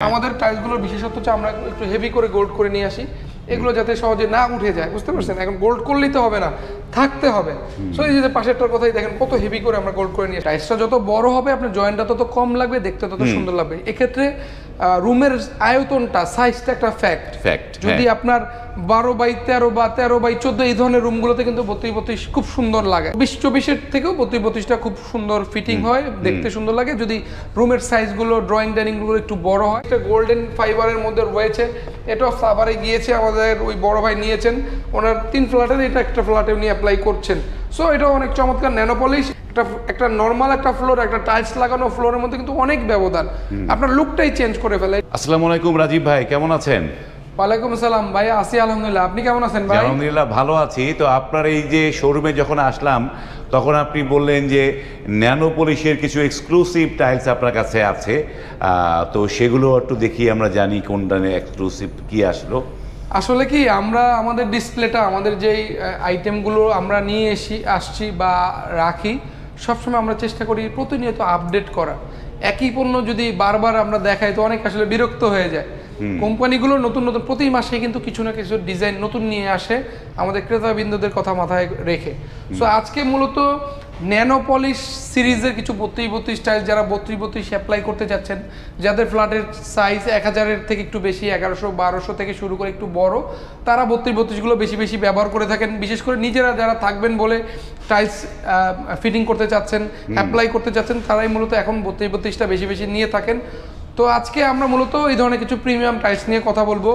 আমাদের টাইলসগুলোর বিশেষত্ব হচ্ছে আমরা একটু হেভি করে গোল্ড করে নিয়ে আসি। এগুলো যাতে সহজে না উঠে যায়, বুঝতে পারছেন? এখন গোল্ড করলেই তো হবে না। থাকতে হবে। সো এই যে পাশেরটার কথাই দেখেন কত হেভি করে আমরা গোল্ড করে নিয়ে টাইলসটা যত বড় হবে আপনার জয়েন্টটা তত কম লাগবে দেখতে তত সুন্দর লাগবে। এক্ষেত্রে রুমের আয়তনটা সাইজটা একটা ফ্যাক্ট Fact, যদি। আপনার বারো বাই তেরো বা তেরো বাই চোদ্দ এই ধরনের রুমগুলোতে কিন্তু বত্রিশ বত্রিশ খুব সুন্দর লাগে। বিশ চব্বিশের থেকেও বত্রিশ বত্রিশটা খুব সুন্দর ফিটিং হয় দেখতে সুন্দর লাগে। যদি রুমের সাইজগুলো ড্রয়িং ডাইনিংগুলো একটু বড় হয় এটা গোল্ডেন ফাইবারের মধ্যে রয়েছে। এটাও সাভারে গিয়েছে আমাদের ওই বড় ভাই নিয়েছেন। ওনার তিন ফ্ল্যাটের এটা একটা ফ্ল্যাটে উনি অ্যাপ্লাই করছেন। সো এটা অনেক চমৎকার। ন্যানোপলিশ একটা একটা নর্মাল একটা ফ্লোর একটা টাইলস লাগানো ফ্লোরের মধ্যে কিন্তু অনেক ব্যবধান। আপনার লুকটাই চেঞ্জ করে ফেলে। আসসালামু আলাইকুম রাজীব ভাই কেমন আছেন? ওয়ালাইকুম আসসালাম ভাই আসি আলহামদুলিল্লাহ। আপনি কেমন আছেন ভাই? আলহামদুলিল্লাহ ভালো আছি। তো আপনার এই যে শোরুমে যখন আসলাম তখন আপনি বললেন যে ন্যানো পলিশের কিছু এক্সক্লুসিভ টাইলস আপনার কাছে আছে। তো সেগুলো একটু দেখি আমরা জানি কোনটা এক্সক্লুসিভ কি আসলো। আসলে কি আমরা আমাদের ডিসপ্লেটা আমাদের যেই আইটেমগুলো আমরা নিয়ে এসি আসছি বা রাখি সবসময় আমরা চেষ্টা করি প্রতিনিয়ত আপডেট করা। একই পণ্য যদি বারবার আমরা দেখাই তো অনেক আসলে বিরক্ত হয়ে যায়। কোম্পানিগুলো নতুন নতুন প্রতি মাসে কিন্তু কিছু না কিছু ডিজাইন নতুন নিয়ে আসে আমাদের ক্রেতাবিন্দুদের কথা মাথায় রেখে। সো আজকে মূলত ন্যানো পলিশ সিরিজের কিছু বত্রিশ বত্রিশ টাইল যারা বত্রিশ বত্রিশ অ্যাপ্লাই করতে যাচ্ছেন যাদের ফ্ল্যাটের সাইজ এক হাজারের থেকে একটু বেশি এগারোশো বারোশো থেকে শুরু করে একটু বড় তারা বত্রিশ বত্রিশগুলো বেশি বেশি ব্যবহার করে থাকেন। বিশেষ করে নিজেরা যারা থাকবেন বলে টাইলস ফিটিং করতে চাচ্ছেন অ্যাপ্লাই করতে চাচ্ছেন তারাই মূলত এখন বত্রিশ বত্রিশটা বেশি বেশি নিয়ে থাকেন। তো আজকে আমরা মূলত এই ধরনের কিছু প্রিমিয়াম টাইলস নিয়ে কথা বলব।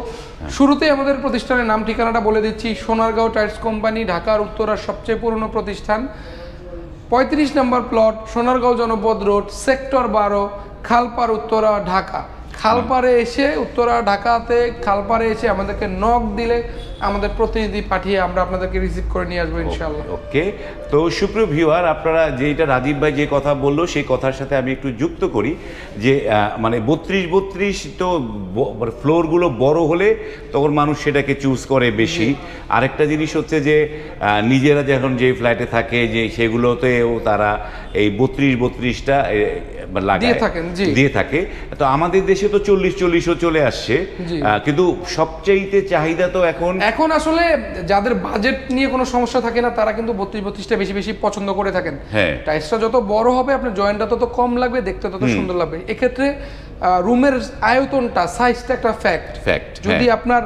শুরুতেই আমাদের প্রতিষ্ঠানের নাম ঠিকানাটা বলে দিচ্ছি সোনারগাঁও টাইলস কোম্পানি ঢাকার উত্তরার সবচেয়ে পুরনো প্রতিষ্ঠান। পঁয়ত্রিশ নম্বর প্লট সোনারগাঁও জনপদ রোড সেক্টর বারো খালপার উত্তরা ঢাকা। খালপারে এসে উত্তরা ঢাকাতে খালপারে এসে আমাদেরকে নক দিলে আমাদের প্রতিনিধি পাঠিয়ে আমরা আপনাদেরকে রিসিভ করে নিয়ে আসব ইনশাল্লাহ ওকে তো সুপ্রিয় ভিউয়ার আপনারা যেটা রাজীব ভাই যে কথা বলল সেই কথার সাথে আমি একটু যুক্ত করি যে মানে বত্রিশ বত্রিশ তো ফ্লোরগুলো বড় হলে তখন মানুষ সেটাকে চুজ করে বেশি। আরেকটা জিনিস হচ্ছে যে নিজেরা যখন যে ফ্ল্যাটে থাকে যে সেগুলোতেও তারা এই বত্রিশ বত্রিশটা লাগায়। দিয়ে থাকে। তো আমাদের দেশে তো চল্লিশ চল্লিশও চলে আসছে। কিন্তু সবচেয়ে চাহিদা তো এখন এখন আসলে যাদের বাজেট নিয়ে কোনো সমস্যা থাকে না তারা কিন্তু বত্রিশ বত্রিশটা বেশি বেশি পছন্দ করে থাকেন। হ্যাঁ। টাইসটা যত বড় হবে আপনার জয়েন্টটা তত কম লাগবে দেখতে তত সুন্দর লাগবে। এক্ষেত্রে রুমের আয়তনটা সাইজটা একটা ফ্যাক্ট ফ্যাক্ট যদি আপনার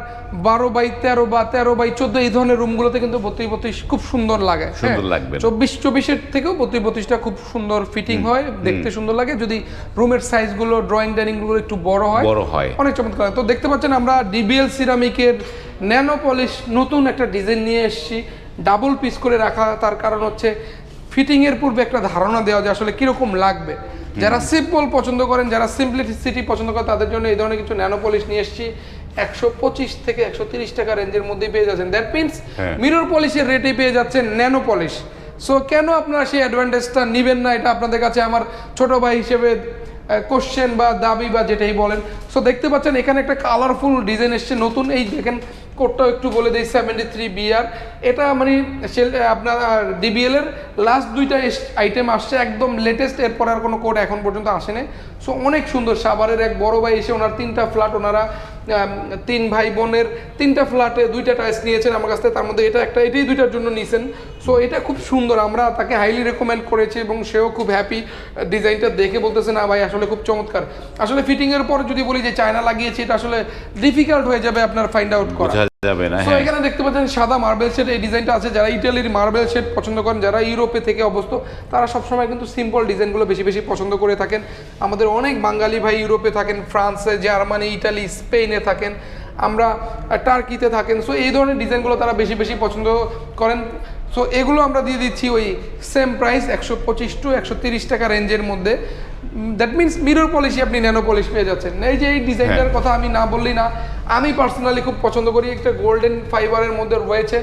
বারো বাই তেরো বা তেরো বাই চোদ্দ এই ধরনের রুমগুলোতে কিন্তু বত্রিশ বত্রিশ খুব সুন্দর লাগে হ্যাঁ। সুন্দর লাগবে। চব্বিশ চব্বিশের থেকেও বত্রিশ বত্রিশটা খুব সুন্দর ফিটিং হয় দেখতে সুন্দর লাগে। যদি রুমের সাইজগুলো ড্রয়িং ডাইনিংগুলো একটু বড় হয় বড় হয়। অনেক চমৎকার। তো দেখতে পাচ্ছেন আমরা ডিবিএল সিরামিকের ন্যানো পলিশ নতুন একটা ডিজাইন নিয়ে এসেছি। ডাবল পিস করে রাখা তার কারণ হচ্ছে ফিটিং এর পূর্বে একটা ধারণা দেওয়া যে আসলে কীরকম লাগবে। যারা সিম্পল পছন্দ করেন যারা সিম্পলিসিটি পছন্দ করেন তাদের জন্য এই ধরনের কিছু ন্যানো পলিশ নিয়ে এসেছি। একশো পঁচিশ থেকে একশো তিরিশ টাকা রেঞ্জের মধ্যে পেয়ে যাচ্ছেন। That means. মিরর পলিশের রেটে পেয়ে যাচ্ছেন ন্যানো পলিশ সো কেন আপনারা সেই অ্যাডভান্টেজটা নেবেন না? এটা আপনাদের কাছে আমার ছোট ভাই হিসেবে কোশ্চেন বা দাবি বা যেটাই বলেন। সো দেখতে পাচ্ছেন এখানে একটা কালারফুল ডিজাইন এসছে। নতুন এই দেখেন কোডটাও একটু বলে দিই সেভেন্টি থ্রি বিআর এটা মানে সেল আপনার ডিবিএল এর লাস্ট দুইটা আইটেম আসছে, একদম লেটেস্ট এরপর আর কোনো কোড এখন পর্যন্ত আসেনি। সো অনেক সুন্দর, সাভারের এক বড় ভাই এসে ওনার তিনটা ফ্ল্যাট ওনারা তিন ভাই বোনের তিনটা ফ্ল্যাটে দুইটা টাইস নিয়েছেন আমার কাছ। থেকে তার মধ্যে এটা একটা, এটাই দুইটার জন্য নিয়েছেন সো এটা খুব সুন্দর। আমরা তাকে হাইলি রেকমেন্ড করেছি এবং সেও খুব হ্যাপি ডিজাইনটা দেখে বলতেছে, না ভাই, আসলে খুব চমৎকার। আসলে ফিটিংয়ের পর যদি বলি যে, চায়না লাগিয়েছি এটা আসলে ডিফিকাল্ট হয়ে যাবে আপনার ফাইন্ড আউট করা। যাবে না হ্যাঁ। এখানে দেখতে পাচ্ছেন সাদা মার্বেল শেড এই ডিজাইনটা আছে। যারা ইটালির মার্বেল শেড পছন্দ করেন যারা ইউরোপে থেকে অবস্থ তারা সবসময় কিন্তু সিম্পল ডিজাইনগুলো বেশি বেশি পছন্দ করে থাকেন। আমাদের অনেক বাঙালি ভাই ইউরোপে থাকেন ফ্রান্সে জার্মানি ইটালি স্পেনে থাকেন। আমরা টার্কিতে থাকেন। সো এই ধরনের ডিজাইনগুলো তারা বেশি বেশি পছন্দ করেন। সো এগুলো আমরা দিয়ে দিচ্ছি ওই সেম প্রাইস একশো পঁচিশ টু একশো তিরিশ টাকা রেঞ্জের মধ্যে। দ্যাট মিনস মিরর পলিশি আপনি ন্যানো পলিশ পেয়ে যাচ্ছেন। এই যে এই ডিজাইনটার কথা আমি না বললি না আমি পার্সোনালি খুব পছন্দ করি। একটা গোল্ডেন ফাইবারের মধ্যে রয়েছে।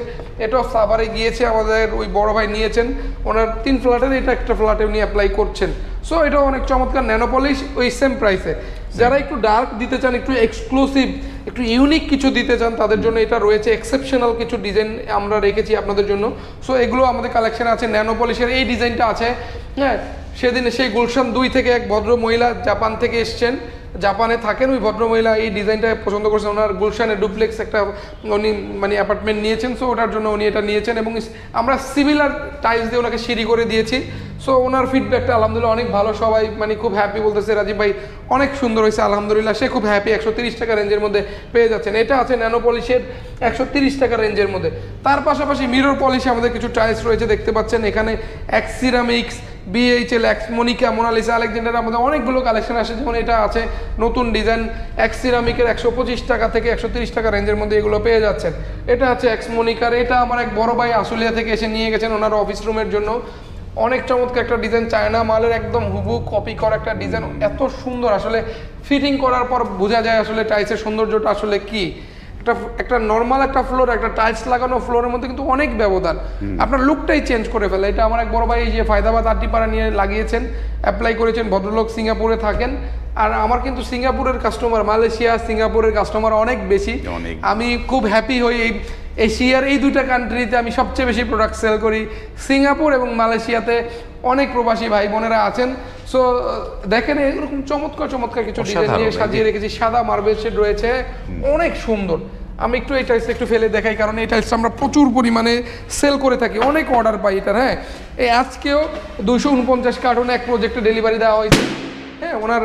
এটাও সাভারে গিয়েছে আমাদের ওই বড় ভাই নিয়েছেন। ওনার তিন ফ্ল্যাটের এটা একটা ফ্ল্যাটে উনি অ্যাপ্লাই করছেন। সো এটাও অনেক চমৎকার ন্যানো পলিশ ওই সেম প্রাইসে যারা একটু ডার্ক দিতে চান একটু এক্সক্লুসিভ একটু ইউনিক কিছু দিতে চান তাদের জন্য এটা রয়েছে। এক্সেপশনাল কিছু ডিজাইন আমরা রেখেছি আপনাদের জন্য। সো এগুলো আমাদের কালেকশন আছে ন্যানো পলিশের এই ডিজাইনটা আছে। হ্যাঁ সেদিন সেই গুলশান দুই থেকে এক ভদ্র মহিলা জাপান থেকে এসছেন। জাপানে থাকেন ওই ভদ্রমহিলা এই ডিজাইনটা পছন্দ করছেন। ওনার গুলশানে ডুপ্লেক্স একটা উনি মানে অ্যাপার্টমেন্ট নিয়েছেন সো ওটার জন্য উনি এটা নিয়েছেন এবং আমরা সিমিলার টাইলস দিয়ে ওনাকে সিঁড়ি করে দিয়েছি। সো ওনার ফিডব্যাকটা আলহামদুলিল্লাহ অনেক ভালো। সবাই মানে খুব হ্যাপি বলতেছে, রাজীব ভাই, অনেক সুন্দর হয়েছে, আলহামদুলিল্লাহ। সে খুব হ্যাপি একশো তিরিশ টাকা রেঞ্জের মধ্যে পেয়ে যাচ্ছেন। এটা আছে ন্যানো পলিশের একশো তিরিশ টাকা রেঞ্জের মধ্যে। তার পাশাপাশি মিরর পলিশে আমাদের কিছু টাইলস রয়েছে, দেখতে পাচ্ছেন। এখানে এক্সিরামিক্স BHL X Monica Monalisa Alexander আমাদের অনেকগুলো কালেকশন আসে। যেমন এটা আছে নতুন ডিজাইন এক্স সিরামিকের একশো পঁচিশ টাকা থেকে একশো তিরিশ টাকা রেঞ্জের মধ্যে এগুলো পেয়ে যাচ্ছেন। এটা আছে এক্স মনিকার এটা আমার এক বড় ভাই আশুলিয়া থেকে এসে নিয়ে গেছেন ওনার অফিস রুমের জন্য। অনেক চমৎকার একটা ডিজাইন চায়না মালের একদম হুবু কপি করা একটা ডিজাইন এত সুন্দর, আসলে ফিটিং করার পর বোঝা যায় আসলে টাইলসের সৌন্দর্যটা আসলে কি। একটা একটা নর্মাল একটা ফ্লোর একটা টাইলস লাগানো ফ্লোরের মধ্যে কিন্তু অনেক ব্যবধান। আপনার লুকটাই চেঞ্জ করে ফেলে। এটা আমার এক বড় ভাই এই যে ফায়দাবাদ আটটিপাড়া নিয়ে লাগিয়েছেন অ্যাপ্লাই করেছেন ভদ্রলোক সিঙ্গাপুরে থাকেন। আর আমার কিন্তু সিঙ্গাপুরের কাস্টমার মালয়েশিয়া সিঙ্গাপুরের কাস্টমার অনেক বেশি। আমি খুব হ্যাপি হই এই এশিয়ার এই দুইটা কান্ট্রিতে আমি সবচেয়ে বেশি প্রোডাক্ট সেল করি। সিঙ্গাপুর এবং মালয়েশিয়াতে অনেক প্রবাসী ভাই বোনেরা আছেন। সো দেখেন এরকম চমৎকার চমৎকার কিছু ডিজাইন নিয়ে সাজিয়ে রেখেছি। সাদা মার্বেল শেড রয়েছে। অনেক সুন্দর। আমি একটু এই টাইলসটা একটু ফেলে দেখাই কারণ এই টাইলসটা আমরা প্রচুর পরিমাণে সেল করে থাকি। অনেক অর্ডার পাই এটার হ্যাঁ। এই আজকেও দুশো উনপঞ্চাশ কার্টন এক প্রজেক্টে ডেলিভারি দেওয়া হয়েছে। হ্যাঁ ওনার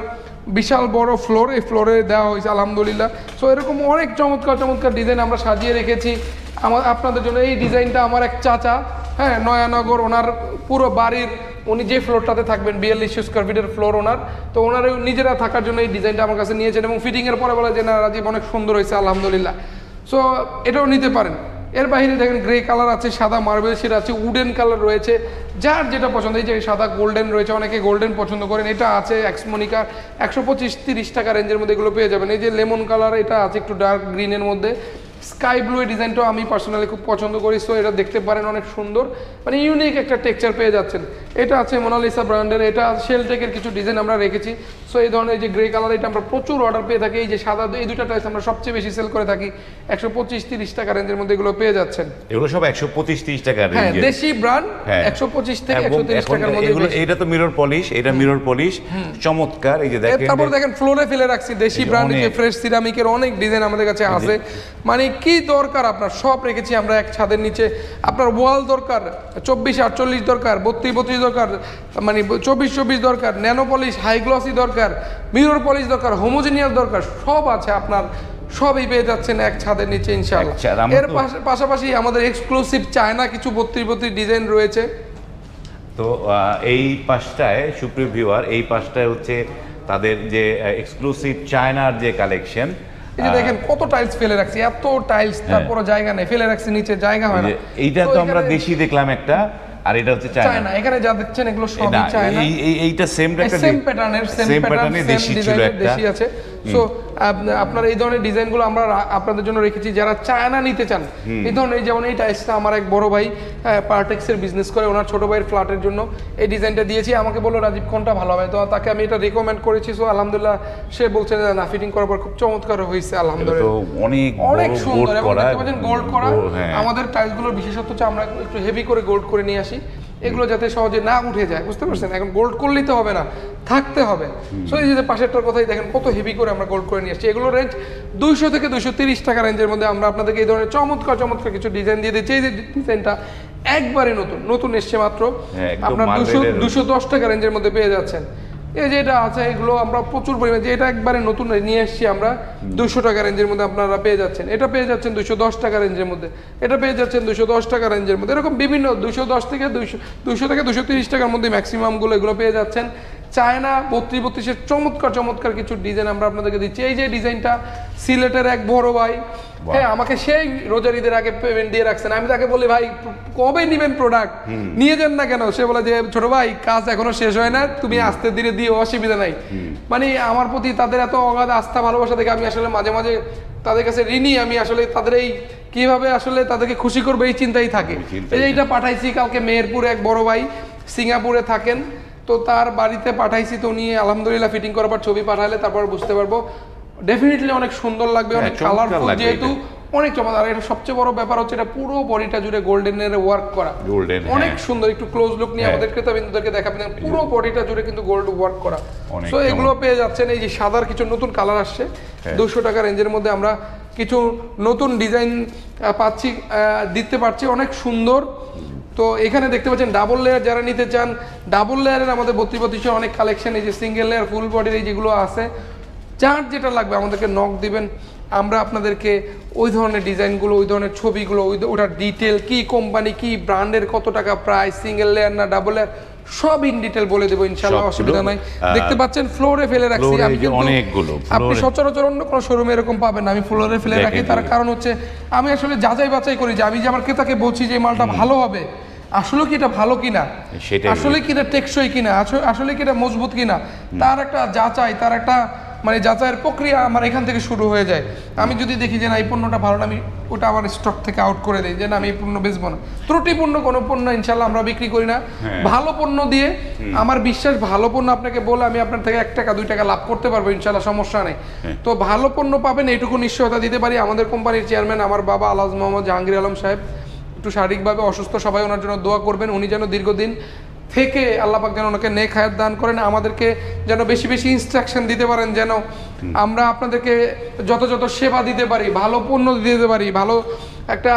বিশাল বড় ফ্লোর এই ফ্লোরে দেওয়া হয়েছে আলহামদুলিল্লাহ। সো এরকম অনেক চমৎকার চমৎকার ডিজাইন আমরা সাজিয়ে রেখেছি। আমার আপনাদের জন্য এই ডিজাইনটা আমার এক চাচা হ্যাঁ নয়ানগর, ওনার পুরো বাড়ির, উনি যে ফ্লোরটাতে থাকবেন, বিয়াল্লিশ স্কোয়ার ফিটের ফ্লোর ওনার, তো ওনার নিজেরা থাকার জন্য এই ডিজাইনটা আমার কাছে নিয়েছেন এবং ফিটিংয়ের পরে বলে যে, না, রাজীব, অনেক সুন্দর হয়েছে, আলহামদুলিল্লাহ। সো এটাও নিতে পারেন। এর বাইরে দেখেন গ্রে কালার আছে, সাদা মার্বেল শেড আছে উডেন কালার রয়েছে, যার যেটা পছন্দ, এই যে সাদা গোল্ডেন রয়েছে, অনেকে গোল্ডেন পছন্দ করেন, এটা আছে এক্সমনিকার একশো পঁচিশ তিরিশ টাকা রেঞ্জের মধ্যে এগুলো পেয়ে যাবেন। এই যে লেমন কালার এটা আছে একটু ডার্ক গ্রিনের মধ্যে। স্কাই ব্লু এই ডিজাইনটাও আমি পার্সোনালি খুব পছন্দ করি সো এটা দেখতে পারেন অনেক সুন্দর। মানে ইউনিক একটা টেক্সচার পেয়ে যাচ্ছেন। এটা আছে মোনালিসা ব্র্যান্ডের এটা শেলটেকের কিছু ডিজাইন আমরা রেখেছি। সো এই ধরনের যে গ্রে কালার এটা আমরা প্রচুর অর্ডার পেয়ে থাকি। এই যে সাদা এই দুটো টাইস আমরা সবচেয়ে বেশি সেল করে থাকি। একশো পঁচিশ তিরিশ টাকা রেঞ্জের মধ্যে এগুলো পেয়ে যাচ্ছেন। এগুলো সব একশো পঁচিশ তিরিশ টাকা হ্যাঁ দেশি ব্র্যান্ড। একশো পঁচিশ থেকে একশো তিরিশ টাকার মধ্যে এগুলো এটা তো মিরর পলিশ এটা মিরর পলিশ চমৎকার। এই যে দেখেন তারপর দেখেন ফ্লোরে ফেলে রাখছি। দেশি ব্র্যান্ড যে ফ্রেশ সিরামিকের অনেক। ডিজাইন আমাদের কাছে আছে। মানে কি দরকার আপনার? সব রেখেছি আমরা এক ছাদের নিচে। আপনার ওয়াল দরকার চব্বিশ আটচল্লিশ দরকার বত্রিশ বত্রিশ দরকার মানে চব্বিশ চব্বিশ দরকার ন্যানো পলিশ হাই গ্লসি দরকার মিরর পলিশ দরকার হোমোজেনিয়াস দরকার সব আছে আপনার। সবই পেয়ে যাচ্ছেন এক ছাদের নিচে ইনশাআল্লাহ। এর পাশাপাশি আমাদের এক্সক্লুসিভ চায়না কিছু বত্রিশ বত্রিশ ডিজাইন রয়েছে। তো এই পাশটায় সুপ্রিয় ভিউয়ার এই পাশটায় হচ্ছে তাদের যে এক্সক্লুসিভ চায়নার যে কালেকশন এই যে দেখেন কত টাইলস ফেলে রাখছি এত টাইলস তারপরে জায়গা নেই ফেলে রাখছি নিচে জায়গা হয় না। এইটা তো আমরা দেশি দেখলাম একটা আর এটা হচ্ছে চায়না। এখানে যা দেখছেন এগুলো সবই চায়না এই- এই- এইটা সেম একটা সেম প্যাটার্নের সেম সেম প্যাটার্ন প্যাটার্নে সেম দেশি ছিল একটা। দেশি আছে। সো আপনার এই ধরনের ডিজাইনগুলো আমরা আপনাদের জন্য রেখেছি। যারা চায়না নিতে চান এই ধরনের যেমন এই টাইসটা আমার এক বড় ভাই পার্টেক্সের বিজনেস করে ওনার ছোট ভাইয়ের ফ্ল্যাটের জন্য এই ডিজাইনটা দিয়েছি। আমাকে বলল রাজীব কোনটা ভালো হবে? তো তাকে আমি এটা রেকমেন্ড করেছি। সো আলহামদুলিল্লাহ সে বলছে না ফিটিং করার পর খুব চমৎকার হয়েছে আলহামদুলিল্লাহ। অনেক অনেক সুন্দর। এবং দেখতে পাচ্ছেন গোল্ড করা। হ্যাঁ। আমাদের টাইলসগুলোর বিশেষত্ব হচ্ছে আমরা একটু হেভি করে গোল্ড করে নিয়ে আসি। এগুলো যাতে সহজে না উঠে যায় বুঝতে পারছেন? এখন গোল্ড করলেই তো হবে না থাকতে হবে। সো এই যে পাশেরটার কথাই দেখেন কত হেভি করে আমরা গোল্ড করে নিয়ে আসছি। এগুলো রেঞ্জ দুইশো থেকে দুইশো তিরিশ টাকা রেঞ্জের মধ্যে আমরা আপনাদেরকে এই ধরনের চমৎকার চমৎকার কিছু ডিজাইন দিয়ে দিচ্ছি। এই যে ডিজাইনটা একবারে নতুন নতুন এসছে মাত্র। হ্যাঁ, আপনার দুশো। দুশো দশ টাকা রেঞ্জের মধ্যে পেয়ে যাচ্ছেন। এই যে এটা আছে এগুলো আমরা প্রচুর পরিমাণে যে এটা একবারে নতুন নিয়ে এসেছি আমরা দুশো টাকা রেঞ্জের মধ্যে আপনারা পেয়ে যাচ্ছেন। এটা পেয়ে যাচ্ছেন দুশো দশ টাকা রেঞ্জের মধ্যে। এটা পেয়ে যাচ্ছেন দুশো দশ টাকা রেঞ্জের মধ্যে। এরকম বিভিন্ন দুশো দশ থেকে দুশো দুশো থেকে দুশো তিরিশ টাকার মধ্যে ম্যাক্সিমামগুলো এগুলো পেয়ে যাচ্ছেন। চায়না বত্রিশ বত্রিশের চমৎকার চমৎকার কিছু ডিজাইন আমরা আপনাদেরকে দিচ্ছি। এই যে ডিজাইনটা সিলেটের এক বড় ভাই হ্যাঁ আমাকে সেই রোজার ঈদের আগে পেমেন্ট দিয়ে রাখছেন। আমি তাকে বলি ভাই কবে নিবেন প্রোডাক্ট নিয়ে যান না কেন? সে বলে যে ছোট ভাই কাজ এখনও শেষ হয় না তুমি আস্তে ধীরে দিও অসুবিধা নাই। মানে আমার প্রতি তাদের এত অগাধ আস্থা ভালোবাসা দেখে আমি আসলে মাঝে মাঝে তাদের কাছে ঋণী। আমি আসলে তাদের এই কীভাবে আসলে তাদেরকে খুশি করবে এই চিন্তাই থাকে। এইটা পাঠাইছি কালকে মেহেরপুরে এক বড় ভাই সিঙ্গাপুরে থাকেন। তো তার বাড়িতে পাঠাইছি তো উনি আলহামদুলিল্লাহ ফিটিং করার পর ছবি পাঠালে তারপর বুঝতে পারব ডেফিনেটলি অনেক সুন্দর লাগবে হ্যাঁ, অনেক কালারফুল যেহেতু অনেক চমৎকার এটা সবচেয়ে বড় ব্যাপার হচ্ছে এটা পুরো বডিটা জুড়ে গোল্ডেনের ওয়ার্ক করা অনেক হ্যাঁ। সুন্দর একটু ক্লোজ লুক নিয়ে হ্যাঁ। আমাদের ক্রেতাবিন্দুদেরকে দেখাবেন পুরো বডিটা জুড়ে কিন্তু গোল্ড ওয়ার্ক করা অনেক সো এগুলো পেয়ে যাচ্ছেন এই যে সাদার কিছু নতুন কালার আসছে। দুশো টাকা রেঞ্জের মধ্যে আমরা কিছু নতুন ডিজাইন পাচ্ছি দিতে পারছি অনেক সুন্দর তো এখানে দেখতে পাচ্ছেন ডাবল লেয়ার যারা নিতে চান ডাবল লেয়ারের আমাদের বত্রিশ বত্রিশের অনেক কালেকশন এই যে সিঙ্গেল লেয়ার ফুল বডির এই যেগুলো আছে যার যেটা লাগবে আমাদেরকে নক দিবেন। আমরা আপনাদেরকে ওই ধরনের ডিজাইনগুলো ওই ধরনের ছবিগুলো ওই ওটার ডিটেল কি কোম্পানি কি ব্র্যান্ডের কত টাকা প্রাইস সিঙ্গেল লেয়ার না ডাবল লেয়ার সব ইন ডিটেল বলে দেবো ইনশাল্লাহ অসুবিধা নাই। দেখতে পাচ্ছেন ফ্লোরে ফেলে রাখছি। আমি অনেকগুলো, আপনি সচরাচর অন্য কোনো শোরুমে এরকম পাবেন না। আমি ফ্লোরে ফেলে রাখি তার কারণ হচ্ছে আমি আসলে যাচাই বাছাই করি যে আমি যে আমার ক্রেতাকে বলছি যে মালটা ভালো হবে আসলে কি এটা ভালো কিনা? আসলে কি এটা টেকসই কিনা? আসলে কি এটা মজবুত কিনা? তার একটা যাচাই তার একটা মানে যাচাইয়ের প্রক্রিয়া আমার এখান থেকে শুরু হয়ে যায়। আমি যদি দেখি যে না এই পণ্যটা ভালো না আমি ওটা আমার স্টক থেকে আউট করে দিই যে না আমি এই পণ্য বেচবো না। ত্রুটিপূর্ণ কোনো পণ্য ইনশাল্লাহ আমরা বিক্রি করি না। হ্যাঁ। ভালো পণ্য দিয়ে আমার বিশ্বাস ভালো পণ্য আপনাকে বলে আমি আপনার থেকে এক টাকা দুই টাকা লাভ করতে পারব ইনশাল্লাহ সমস্যা নেই। হ্যাঁ। তো ভালো পণ্য পাবেন এইটুকু নিশ্চয়তা দিতে পারি। আমাদের কোম্পানির চেয়ারম্যান আমার বাবা আলাজ মোহাম্মদ জাহাঙ্গীর আলম সাহেব একটু শারীরিকভাবে অসুস্থ সবাই ওনার জন্য দোয়া করবেন। উনি যেন দীর্ঘদিন থেকে আল্লাপাক যেন ওনাকে নেক হায়াত দান করেন আমাদেরকে যেন বেশি বেশি ইনস্ট্রাকশন দিতে পারেন যেন আমরা আপনাদেরকে যত যত সেবা দিতে পারি ভালো পণ্য দিতে পারি ভালো একটা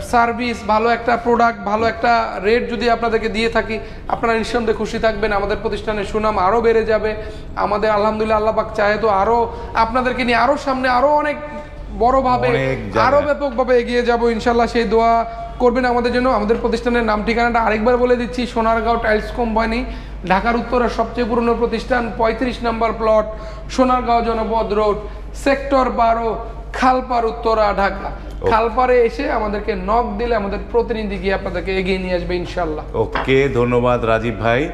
সার্ভিস ভালো একটা প্রোডাক্ট ভালো একটা রেট যদি আপনাদেরকে দিয়ে থাকি আপনারা নিঃসন্দেহে খুশি থাকবেন আমাদের প্রতিষ্ঠানের সুনাম আরও বেড়ে যাবে। আমাদের আলহামদুলিল্লাহ আল্লাহ পাক চাহে তো আরও আপনাদেরকে নিয়ে আরও সামনে আরও অনেক বড়ভাবে আরও ব্যাপকভাবে এগিয়ে যাব ইনশাল্লাহ সেই দোয়া করবেন আমাদের জন্য। আমাদের প্রতিষ্ঠানের নাম ঠিকানাটা আরেকবার বলে দিচ্ছি, সোনারগাঁও টাইলস কোম্পানি, ঢাকার উত্তরের সবচেয়ে পুরনো প্রতিষ্ঠান, পঁয়ত্রিশ নম্বর প্লট, সোনারগাঁও জনপদ রোড, সেক্টর বারো, খালপার, উত্তরা, ঢাকা। খালপারে এসে আমাদেরকে নক দিলে আমাদের প্রতিনিধি গিয়ে আপনাদেরকে এগিয়ে নিয়ে আসবে ইনশাল্লাহ ওকে ধন্যবাদ রাজীব ভাই।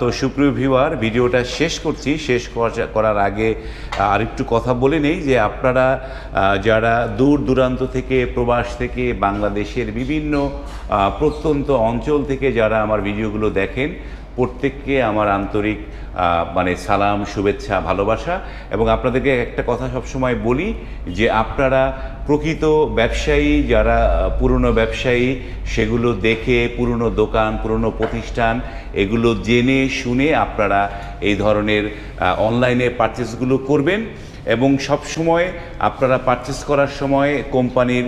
তো সুপ্রিয় ভিউয়ার ভিডিওটা শেষ করছি। শেষ করা- করার আগে আর একটু কথা বলে নেই যে আপনারা যারা দূর দূরান্ত থেকে প্রবাস থেকে বাংলাদেশের বিভিন্ন প্রত্যন্ত অঞ্চল থেকে যারা আমার ভিডিওগুলো দেখেন প্রত্যেককে আমার আন্তরিক মানে সালাম, শুভেচ্ছা, ভালোবাসা এবং আপনাদেরকে একটা কথা সবসময় বলি যে আপনারা প্রকৃত ব্যবসায়ী, যারা পুরনো ব্যবসায়ী, সেগুলো দেখে পুরনো দোকান, পুরনো প্রতিষ্ঠান, এগুলো জেনে শুনে আপনারা এই ধরনের অনলাইনে পারচেসগুলো করবেন এবং সব সময় আপনারা পারচেস করার সময় কোম্পানির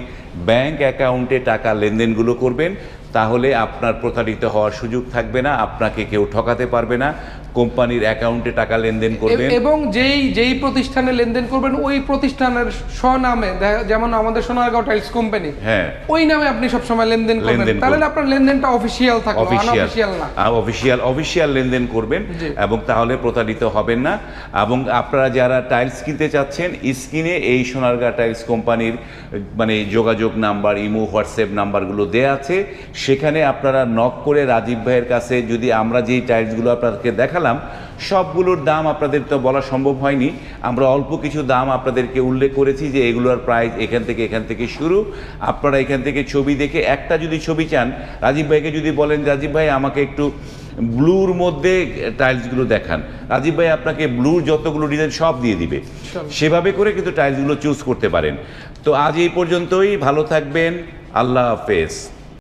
ব্যাংক অ্যাকাউন্টে টাকা লেনদেনগুলো করবেন। তাহলে আপনার প্রতারিত হওয়ার সুযোগ থাকবে না আপনাকে কেউ ঠকাতে পারবে না। কোম্পানির অ্যাকাউন্টে টাকা লেনদেন করবেন। এবং যেই যেই প্রতিষ্ঠানে লেনদেন করবেন ওই প্রতিষ্ঠানের স্বনামে যেমন আমাদের সোনারগাঁও টাইলস কোম্পানি হ্যাঁ। ওই নামে আপনি সবসময় লেনদেন করবেন। তাহলে আপনার লেনদেনটা অফিসিয়াল থাকবে অফিসিয়াল না। অফিসিয়াল অফিসিয়াল লেনদেন করবেন এবং তাহলে প্রতারিত হবেন না। এবং আপনারা যারা টাইলস কিনতে চাচ্ছেন স্ক্রিনে এই সোনারগাঁও টাইলস কোম্পানির মানে যোগাযোগ নাম্বার ইমো হোয়াটসঅ্যাপ নাম্বারগুলো দেয়া আছে। সেখানে আপনারা নক করে রাজীব ভাইয়ের কাছে যদি আমরা যেই টাইলসগুলো আপনাদেরকে দেখালাম সবগুলোর দাম আপনাদের তো বলা সম্ভব হয়নি। আমরা অল্প কিছু দাম আপনাদেরকে উল্লেখ করেছি যে এগুলোর প্রাইস এখান থেকে এখান থেকে শুরু। আপনারা এখান থেকে ছবি দেখে একটা যদি ছবি চান রাজীব ভাইকে যদি বলেন রাজীব ভাই আমাকে একটু ব্লুর মধ্যে টাইলসগুলো দেখান। রাজীব ভাই আপনাকে ব্লুর যতগুলো ডিজাইন সব দিয়ে দিবে। সেভাবে করে কিন্তু টাইলসগুলো চুজ করতে পারেন। তো আজ এই পর্যন্তই। ভালো থাকবেন। আল্লাহ হাফেজ।